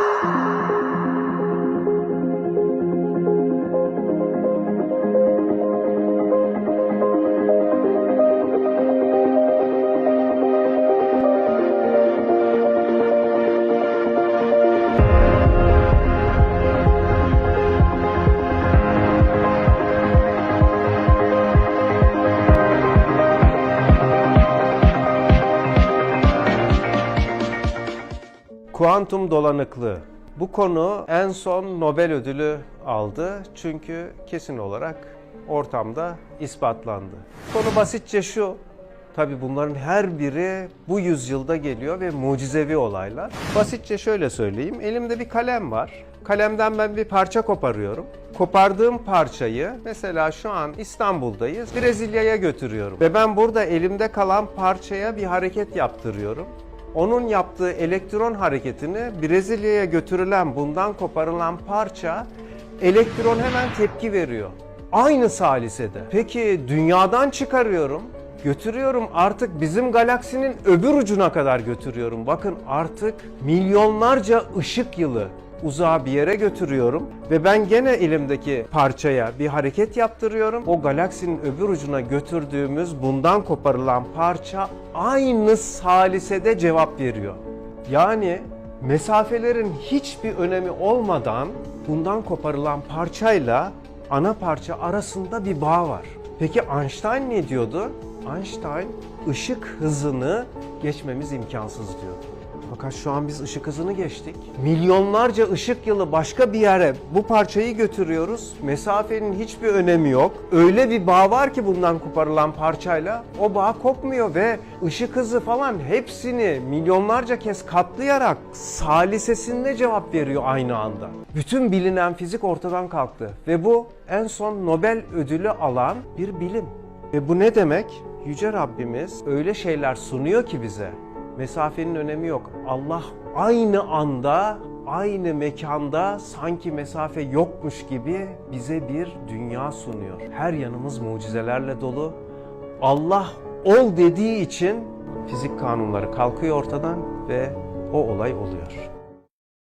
Música Kuantum dolanıklığı. Bu konu en son Nobel ödülü aldı çünkü kesin olarak ortamda ispatlandı. Konu basitçe şu, tabi bunların her biri bu yüzyılda geliyor ve mucizevi olaylar. Basitçe şöyle söyleyeyim, elimde bir kalem var. Kalemden ben bir parça koparıyorum. Kopardığım parçayı mesela şu an İstanbul'dayız, Brezilya'ya götürüyorum. Ve ben burada elimde kalan parçaya bir hareket yaptırıyorum. Onun yaptığı elektron hareketini Brezilya'ya götürülen bundan koparılan parça elektron hemen tepki veriyor. Aynı salisede. Peki dünyadan çıkarıyorum. Götürüyorum artık bizim galaksinin öbür ucuna kadar götürüyorum. Bakın artık milyonlarca ışık yılı uzağa bir yere götürüyorum ve ben gene elimdeki parçaya bir hareket yaptırıyorum. O galaksinin öbür ucuna götürdüğümüz bundan koparılan parça aynı salisede cevap veriyor. Yani mesafelerin hiçbir önemi olmadan bundan koparılan parçayla ana parça arasında bir bağ var. Peki Einstein ne diyordu? Einstein ışık hızını geçmemiz imkansız diyordu. Fakat şu an biz ışık hızını geçtik. Milyonlarca ışık yılı başka bir yere bu parçayı götürüyoruz. Mesafenin hiçbir önemi yok. Öyle bir bağ var ki bundan koparılan parçayla o bağ kopmuyor ve ışık hızı falan hepsini milyonlarca kez katlayarak salisesinde cevap veriyor aynı anda. Bütün bilinen fizik ortadan kalktı ve bu en son Nobel ödülü alan bir bilim. Ve bu ne demek? Yüce Rabbimiz öyle şeyler sunuyor ki bize Mesafenin önemi yok. Allah aynı anda, aynı mekanda sanki mesafe yokmuş gibi bize bir dünya sunuyor. Her yanımız mucizelerle dolu. Allah ol dediği için fizik kanunları kalkıyor ortadan ve o olay oluyor.